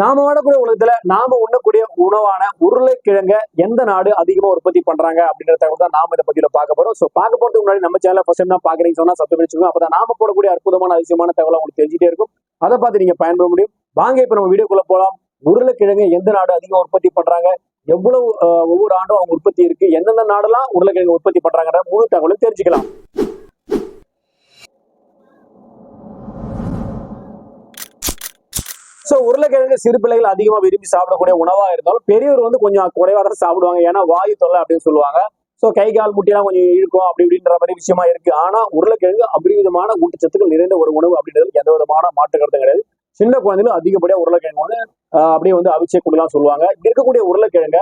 நாம வாடக்கூடிய உலகத்துல நாம உண்ணக்கூடிய உணவான உருளைக்கிழங்க எந்த நாடு அதிகமா உற்பத்தி பண்றாங்க அப்படின்ற தகவல் தான் நாம இதை பத்தியில பார்க்க போறோம். சோ பார்க்க போறதுக்கு முன்னாடி நம்ம சேனல் ஃபர்ஸ்ட் டைம் தான் பாக்குறீங்க சொன்னா சப்ஸ்கிரைப் பண்ணிச்சுக்கோங்க அப்பதான் நாம போடக்கூடிய அற்புதமான அதிசயமான தகவல் உங்களுக்கு தெரிஞ்சுட்டே இருக்கும். அதை பார்த்து நீங்க பயன்பெற முடியும். வாங்க இப்ப நம்ம வீடியோக்குள்ள போலாம். உருளைக்கிழங்கு எந்த நாடு அதிகமா உற்பத்தி பண்றாங்க? எவ்வளவு ஒவ்வொரு ஆண்டும் அவங்க உற்பத்தி இருக்கு? எந்தெந்த நாடெல்லாம் உருளைக்கிழங்கு உற்பத்தி பண்றாங்கன்ற முழு தகவலும் தெரிஞ்சுக்கலாம். சோ உருளைக்கிழங்கு சிறு பிள்ளைகள் அதிகமா விரும்பி சாப்பிடக்கூடிய உணவா இருந்தாலும் பெரியவர் வந்து கொஞ்சம் குறைவாக தான் சாப்பிடுவாங்க. ஏன்னா வாயு தொல்லை அப்படின்னு சொல்லுவாங்க. சோ கை கால் முட்டியெல்லாம் கொஞ்சம் இழுக்கும் அப்படி இப்படின்ற மாதிரி விஷயமா இருக்கு. ஆனா உருளைக்கிழங்கு அபரிவிதமான ஊட்டச்சத்துக்கள் நிறைந்த ஒரு உணவு அப்படின்றது எந்த விதமான மாற்று கருத்து கிடையாது. சின்ன குழந்தைகளும் அதிகப்படியா உருளைக்கிழங்கு வந்து ஆஹ், அப்படியே வந்து அவிச்சே கொடுக்கலாம் சொல்லுவாங்க. இருக்கக்கூடிய உருளைக்கிழங்க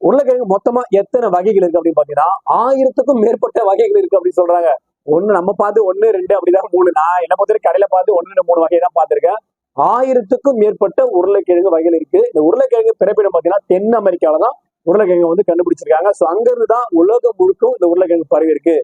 உருளைக்கிழங்கு மொத்தமா எத்தனை வகைகள் இருக்கு அப்படின்னு பாத்தீங்கன்னா ஆயிரத்துக்கும் மேற்பட்ட வகைகள் இருக்கு அப்படின்னு சொல்றாங்க. ஒண்ணு நம்ம பார்த்து ஒன்னு ரெண்டு அப்படிதான் மூணு. நான் என்ன பொறுத்த கடையில பார்த்து ஒன்னு ரெண்டு மூணு வகை தான் பார்த்திருக்கேன். ஆயிரத்துக்கும் மேற்பட்ட உருளைக்கிழங்கு வகைகள் இருக்கு. இந்த உருளைக்கிழங்கு பிறப்பிடம் பாத்தீங்கன்னா தென் அமெரிக்காவில தான் உருளைக்கிழங்கு வந்து கண்டுபிடிச்சிருக்காங்க. சோ அங்கிருந்து தான் உலகம் முழுக்கும் இந்த உருளைக்கிழங்கு பரவி இருக்கு.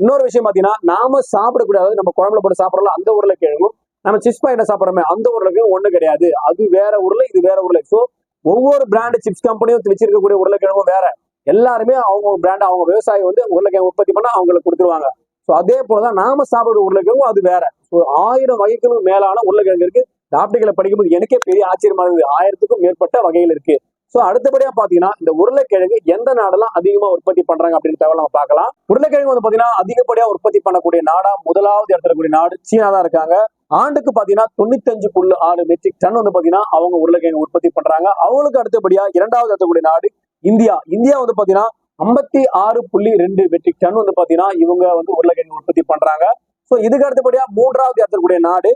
இன்னொரு விஷயம் பாத்தீங்கன்னா நாம சாப்பிடக்கூடிய அதாவது நம்ம குழம்புல போட்டு சாப்பிடலாம் அந்த உருளைக்கிழங்கும். நம்ம சிப்ஸ் பாயிண்ட சாப்பிட்றோமே அந்த உருளைக்கிழங்கு ஒண்ணு கிடையாது. அது வேற உருளை இது வேற உருளை. ஸோ ஒவ்வொரு பிராண்டு சிப்ஸ் கம்பெனியும் வச்சிருக்கக்கூடிய உருளைக்கிழங்கும் வேற. எல்லாருமே அவங்க பிராண்ட் அவங்க விவசாயி வந்து உருளைக்கிழங்கு உற்பத்தி பண்ண அவங்களுக்கு கொடுத்துருவாங்க. ஸோ அதே போலதான் நாம சாப்பிடுற உருளைக்கிழங்கும் அது வேற. ஸோ ஆயிரம் வகைகளும் மேலான உருளைக்கிழங்கு இருக்கு. இந்த ஆப்டிக்கலை படிக்கும்போது எனக்கே பெரிய ஆச்சரியமா ஆயிரத்துக்கும் மேற்பட்ட வகைகள் இருக்கு. ஸோ அடுத்தபடியா பாத்தீங்கன்னா இந்த உருளைக்கிழங்கு எந்த நாடெல்லாம் அதிகமா உற்பத்தி பண்றாங்க அப்படின்னு தகவல் நம்ம பார்க்கலாம். உருளைக்கிழங்கு வந்து பாத்தீங்கன்னா அதிகப்படியா உற்பத்தி பண்ணக்கூடிய நாடா முதலாவது இடத்துல கூடிய நாடு சீனா தான் இருக்காங்க. ஆண்டுக்கு பாத்தீங்கன்னா தொண்ணூத்தஞ்சு புள்ளி ஆறு மெட்ரிக் டன் வந்து பாத்தீங்கன்னா அவங்க உருளைக்கிழங்கு உற்பத்தி பண்றாங்க. அவங்களுக்கு அடுத்தபடியா இரண்டாவது இடத்துக்கூடிய நாடு இந்தியா. இந்தியா வந்து பாத்தீங்கன்னா ஐம்பத்தி ஆறு புள்ளி ரெண்டு மெட்ரிக் டன் வந்து பாத்தீங்கன்னா இவங்க வந்து உருளைக்கிழங்கு உற்பத்தி பண்றாங்க. சோ இதுக்கு அடுத்தபடியா மூன்றாவது இடத்துல நாடு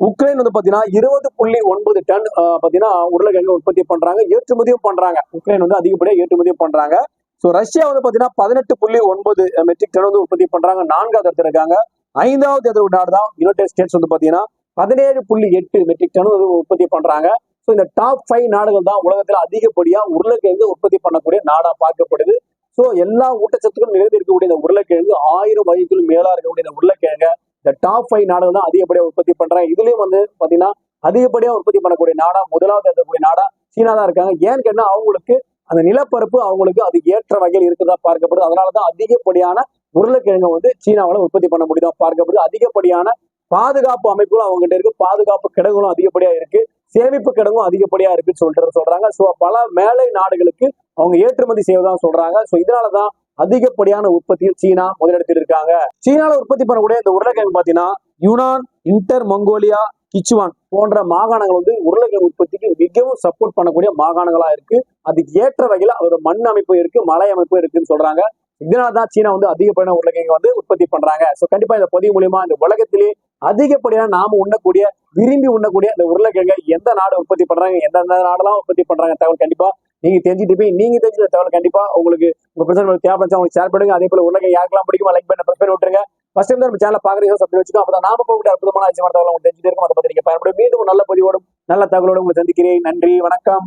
உக்ரைன் வந்து பாத்தீங்கன்னா இருபது புள்ளி ஒன்பது டன் பாத்தீங்கன்னா உருளைக்கிழங்கு உற்பத்தி பண்றாங்க ஏற்றுமதியும் பண்றாங்க. உக்ரைன் வந்து அதிகப்படியாக ஏற்றுமதியும் பண்றாங்க. ஸோ ரஷ்யா வந்து பாத்தீங்கன்னா பதினெட்டு புள்ளி ஒன்பது மெட்ரிக் டன் வந்து உற்பத்தி பண்றாங்க. நான்காவது இடத்துல இருக்காங்க. ஐந்தாவது இடத்துல நாடு தான் யுனைடெட் ஸ்டேட்ஸ் வந்து பாத்தீங்கன்னா பதினேழு புள்ளி எட்டு மெட்ரிக் டன் வந்து உற்பத்தி பண்றாங்க. ஸோ இந்த டாப் ஃபைவ் நாடுகள் தான் உலகத்துல அதிகப்படியா உருளைக்கிழங்கு உற்பத்தி பண்ணக்கூடிய நாடா பார்க்கப்படுது. ஸோ எல்லா ஊட்டச்சத்துக்களும் நிறைந்து இருக்கக்கூடிய இந்த உருளைக்கிழங்கு ஆயிரம் வகைக்கும் மேலா இருக்கக்கூடிய இந்த உருளைக்கிழங்க இந்த டாப் ஃபைவ் நாடுகள் தான் அதிகப்படியாக உற்பத்தி பண்றாங்க. இதுலயும் வந்து பாத்தீங்கன்னா அதிகப்படியாக உற்பத்தி பண்ணக்கூடிய நாடா முதலாவது இருக்கக்கூடிய நாடா சீனா தான் இருக்காங்க. ஏன்னு கேட்டால் அவங்களுக்கு அந்த நிலப்பரப்பு அவங்களுக்கு அது ஏற்ற வகையில் இருக்கிறதா பார்க்கப்படுது. அதனாலதான் அதிகப்படியான உருளைக்கிழங்கு வந்து சீனாவில் உற்பத்தி பண்ண முடியுதா பார்க்கப்படுது. அதிகப்படியான பாதுகாப்பு அமைப்புகளும் அவங்ககிட்ட இருக்கு. பாதுகாப்பு கிடங்குகளும் அதிகப்படியா இருக்கு. சேமிப்பு கிடங்கும் அதிகப்படியா இருக்குன்னு சொல்லிட்டு சொல்றாங்க. ஸோ பல மேலை நாடுகளுக்கு அவங்க ஏற்றுமதி செய்வதான் சொல்றாங்க. இதனால இதனாலதான் அதிகப்படியான உற்பத்தியில் சீனா முதலிடத்தில் இருக்காங்க. சீனால உற்பத்தி பண்ணக்கூடிய இந்த உருளைக்கிழங்கு பாத்தீங்கன்னா யுனான் இன்டர் மங்கோலியா கிச்சுவான் போன்ற மாகாணங்கள் வந்து உருளைக்கிழங்கு உற்பத்திக்கு மிகவும் சப்போர்ட் பண்ணக்கூடிய மாகாணங்களா இருக்கு. அதுக்கு ஏற்ற வகையில அதோட மண் அமைப்பு இருக்கு மலை அமைப்பு இருக்குன்னு சொல்றாங்க. இதனாலதான் சீனா வந்து அதிகப்படியான உருளைக்கிழங்கு வந்து உற்பத்தி பண்றாங்க. சோ கண்டிப்பா இந்த பதிவு மூலியமா இந்த உலகத்திலேயே அதிகப்படியான நாம உண்ணக்கூடிய விரும்பி உண்ணக்கூடிய இந்த உருளைக்கிழங்கை எந்த நாடு உற்பத்தி பண்றாங்க எந்தெந்த நாடெல்லாம் உற்பத்தி பண்றாங்க தகவல் கண்டிப்பா நீங்க தெரிஞ்சுட்டு போய் நீங்க தெரிஞ்ச தகவல் கண்டிப்பா உங்களுக்கு உங்க பிரச்சனை தேவைப்படுச்சா உங்களுக்கு ஷேர் பண்ணுங்க. அதே போல உருளைக்கிழங்கு யாருக்கெல்லாம் பிடிக்குமா லைக் பண்ண ப்ரெஸ் விட்டுருங்க ஃபர்ஸ்ட் டைம் நம்ம சேனல் பாக்குறீங்க சப்ஸ்கிரைப் வச்சுக்கோ அப்பதான் நாம போகக்கூடிய அற்புதமான விஷயமான தகவல் உங்களுக்கு தெரிஞ்சுட்டு இருக்கும். அதை பத்தி நீங்க பயன்படும் மீண்டும் நல்ல பதிவோடும் நல்ல தகவலோடு உங்களுக்கு சந்திக்கிறேன். நன்றி வணக்கம்.